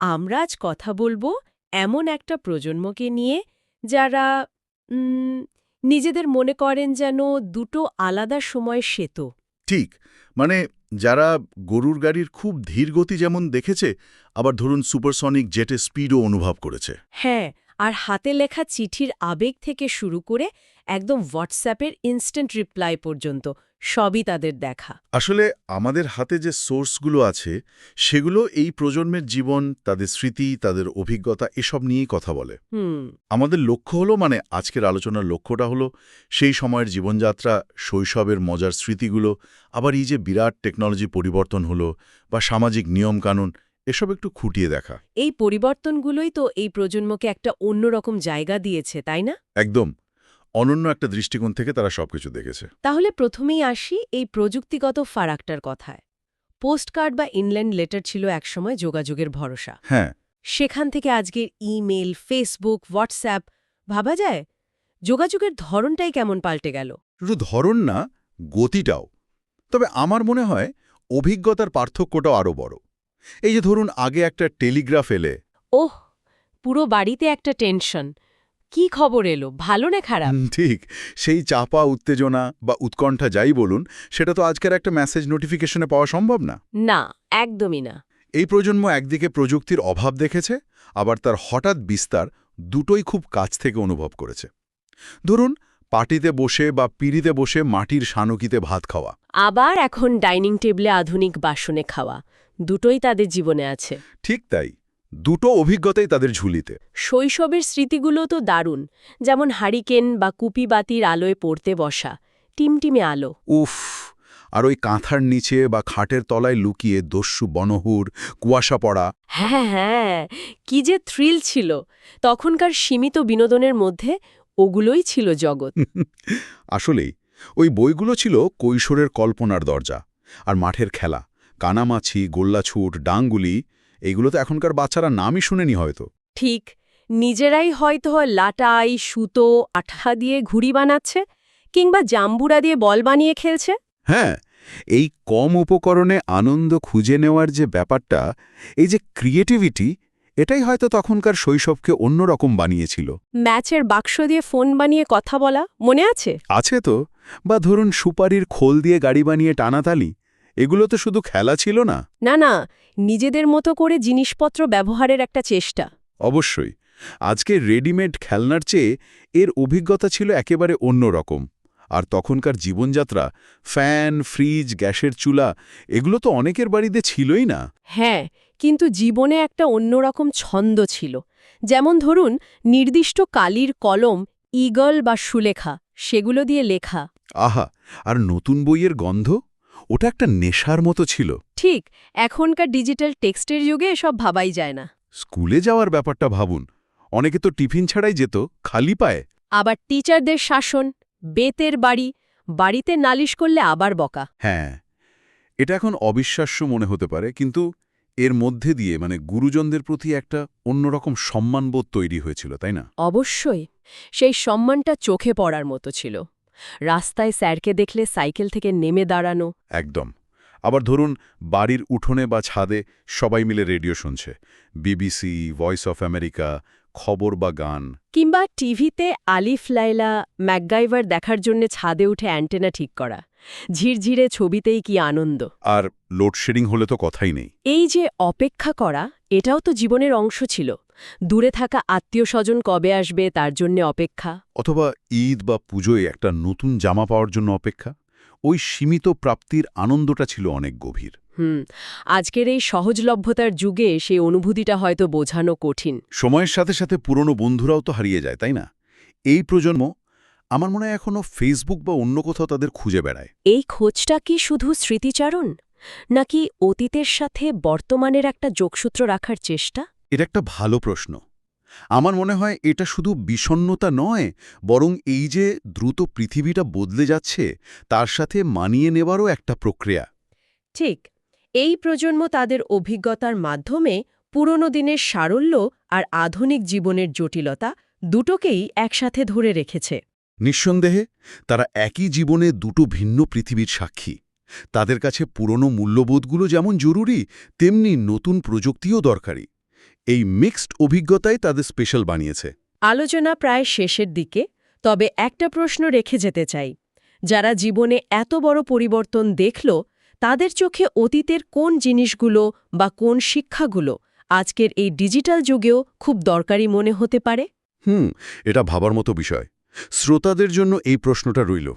আমরা আজ কথা বলব এমন একটা প্রজন্মকে নিয়ে যারা নিজেদের মনে করেন যেন দুটো আলাদা সময় সেত। ঠিক মানে যারা গরুর গাড়ির খুব ধীর গতি যেমন দেখেছে আবার ধরুন সুপারসনিক জেটের স্পিডও অনুভব করেছে। হ্যাঁ আর হাতে লেখা চিঠির আবেগ থেকে শুরু করে একদম হোয়াটসঅ্যাপের ইনস্ট্যান্ট রিপ্লাই পর্যন্ত। সবই তাদের দেখা। আসলে আমাদের হাতে যে সোর্সগুলো আছে সেগুলো এই প্রজন্মের জীবন তাদের স্মৃতি তাদের অভিজ্ঞতা এসব নিয়েই কথা বলে। আমাদের লক্ষ্য হলো মানে আজকের আলোচনার লক্ষ্যটা হলো সেই সময়ের জীবনযাত্রা শৈশবের মজার স্মৃতিগুলো আবার এই যে বিরাট টেকনোলজি পরিবর্তন হলো বা সামাজিক নিয়মকানুন এসব একটু খুঁটিয়ে দেখা। এই পরিবর্তনগুলোই তো এই প্রজন্মকে একটা অন্যরকম জায়গা দিয়েছে তাই না? একদম। অনন্য একটা দৃষ্টিকোণ থেকে তারা সবকিছু দেখেছে। তাহলে প্রথমেই আসি এই প্রযুক্তিগত ফারাকটার কথায়। পোস্টকার্ড বা ইনল্যান্ড লেটার ছিল একসময় যোগাযোগের ভরসা। হ্যাঁ। সেখান থেকে আজকের ইমেল ফেসবুক হোয়াটসঅ্যাপ ভাবা যায়? যোগাযোগের ধরনটাই কেমন পাল্টে গেল? শুধু ধরন না গতিটাও। তবে আমার মনে হয় অভিজ্ঞতার পার্থক্যটাও আরও বড়। এই যে ধরুন আগে একটা টেলিগ্রাফ এলে। ওহ পুরো বাড়িতে একটা টেনশন। কি খবর এলো? ভালো না খারাপ? ঠিক। সেই চাপা উত্তেজনা বা উৎকণ্ঠা যাই বলুন সেটা তো আজকের একটা মেসেজ নোটিফিকেশনে পাওয়া সম্ভব না? না একদমই না। এই প্রজন্ম একদিকে প্রযুক্তির অভাব দেখেছে আবার তার হঠাৎ বিস্তার দুটোই খুব কাছ থেকে অনুভব করেছে। ধরুন পার্টিতে বসে বা পিড়িতে বসে মাটির শানকিতে ভাত খাওয়া। আবার এখন ডাইনিং টেবিলে আধুনিক বাসনে খাওয়া। দুটোই তাদের জীবনে আছে। ঠিক তাই। দুটো অভিজ্ঞতাই তাদের ঝুলিতে। শৈশবের স্মৃতিগুলো তো দারুণ যেমন হারিকেন বা কুপি বাতির আলোয় পড়তে বসা টিমটিমে আলো। উফ আর ওই কাঁথার নিচে বা খাটের তলায় লুকিয়ে দস্যু বনহুর কুয়াশা পড়া। হ্যাঁ হ্যাঁ কি যে থ্রিল ছিল। তখনকার সীমিত বিনোদনের মধ্যে ওগুলোই ছিল জগৎ। আসলেই ওই বইগুলো ছিল কৈশোরের কল্পনার দরজা আর মাঠের খেলা কানামাছি গোল্লাছুট ডাংগুলি এইগুলো তো এখনকার বাচ্চারা নামই শুনেনি হয়তো। ঠিক নিজেরাই হয়তো লাটাই সুতো আঠা দিয়ে ঘুড়ি বানাচ্ছে কিংবা জাম্বুরা দিয়ে বল বানিয়ে খেলছে। হ্যাঁ এই কম উপকরণে আনন্দ খুঁজে নেওয়ার যে ব্যাপারটা এই যে ক্রিয়েটিভিটি এটাই হয়তো তখনকার শৈশবকে অন্যরকম বানিয়েছিল। ম্যাচের বাক্স দিয়ে ফোন বানিয়ে কথা বলা মনে আছে? আছে তো বা ধরুন সুপারির খোল দিয়ে গাড়ি বানিয়ে টানাতালি এগুলো তো শুধু খেলা ছিল না? না না নিজেদের মতো করে জিনিসপত্র ব্যবহারের একটা চেষ্টা। অবশ্যই। আজকে রেডিমেড খেলনার চেয়ে এর অভিজ্ঞতা ছিল একেবারে অন্যরকম আর তখনকার জীবনযাত্রা ফ্যান ফ্রিজ গ্যাসের চুলা এগুলো তো অনেকের বাড়িতে ছিলই না। হ্যাঁ কিন্তু জীবনে একটা অন্যরকম ছন্দ ছিল। যেমন ধরুন নির্দিষ্ট কালির কলম ইগল বা সুলেখা সেগুলো দিয়ে লেখা। আহা আর নতুন বইয়ের গন্ধ? ওটা একটা নেশার মতো ছিল। ঠিক এখনকার ডিজিটাল টেক্সটের যুগে এসব ভাবাই যায় না। স্কুলে যাওয়ার ব্যাপারটা ভাবুন। অনেকে তো টিফিন ছাড়াই যেত খালি পায়ে। আবার টিচারদের শাসন বেতের বাড়ি বাড়িতে নালিশ করলে আবার বকা। হ্যাঁ এটা এখন অবিশ্বাস্য মনে হতে পারে কিন্তু এর মধ্যে দিয়ে মানে গুরুজনদের প্রতি একটা অন্যরকম সম্মানবোধ তৈরি হয়েছিল তাই না? অবশ্যই সেই সম্মানটা চোখে পড়ার মতো ছিল। রাস্তায় স্যারকে দেখলে সাইকেল থেকে নেমে দাঁড়ানো। একদম। আবার ধরুন বাড়ির উঠোনে বা ছাদে সবাই মিলে রেডিও শুনছে। বিবিসি ভয়েস অফ আমেরিকা খবর বা গান। কিংবা টিভিতে আলিফ লাইলা ম্যাকগাইভার দেখার জন্য ছাদে উঠে অ্যান্টেনা ঠিক করা। ঝিরঝিরে ছবিতেই কি আনন্দ। আর লোডশেডিং হলে তো কথাই নেই। এই যে অপেক্ষা করা এটাও তো জীবনের অংশ ছিল। দূরে থাকা আত্মীয় স্বজন কবে আসবে তার জন্য অপেক্ষা? অথবা ঈদ বা পুজোয় একটা নতুন জামা পাওয়ার জন্য অপেক্ষা? ওই সীমিত প্রাপ্তির আনন্দটা ছিল অনেক গভীর। হুম আজকের এই সহজলভ্যতার যুগে সেই অনুভূতিটা হয়তো বোঝানো কঠিন। সময়ের সাথে সাথে পুরনো বন্ধুরাও তো হারিয়ে যায় তাই না? এই প্রজন্ম আমার মনে হয় এখনও ফেসবুক বা অন্য কোথাও তাদের খুঁজে বেড়ায়। এই খোঁজটা কি শুধু স্মৃতিচারণ? নাকি অতীতের সাথে বর্তমানের একটা যোগসূত্র রাখার চেষ্টা? এটা একটা ভালো প্রশ্ন। আমার মনে হয় এটা শুধু বিষণ্নতা নয় বরং এই যে দ্রুত পৃথিবীটা বদলে যাচ্ছে তার সাথে মানিয়ে নেবারও একটা প্রক্রিয়া। ঠিক এই প্রজন্ম তাদের অভিজ্ঞতার মাধ্যমে পুরনো দিনের সারল্য আর আধুনিক জীবনের জটিলতা দুটোকেই একসাথে ধরে রেখেছে। নিঃসন্দেহে তারা একই জীবনে দুটো ভিন্ন পৃথিবীর সাক্ষী। তাদের কাছে পুরনো মূল্যবোধগুলো যেমন জরুরি তেমনি নতুন প্রযুক্তিও দরকারি। এই মিক্সড অভিজ্ঞতাই তাদের স্পেশাল বানিয়েছে। আলোচনা প্রায় শেষের দিকে তবে একটা প্রশ্ন রেখে যেতে চাই। যারা জীবনে এত বড় পরিবর্তন দেখল তাদের চোখে অতীতের কোন জিনিসগুলো বা কোন শিক্ষাগুলো আজকের এই ডিজিটাল যুগেও খুব দরকারি মনে হতে পারে? হুম এটা ভাবার মতো বিষয়। শ্রোতাদের জন্য এই প্রশ্নটা রইল।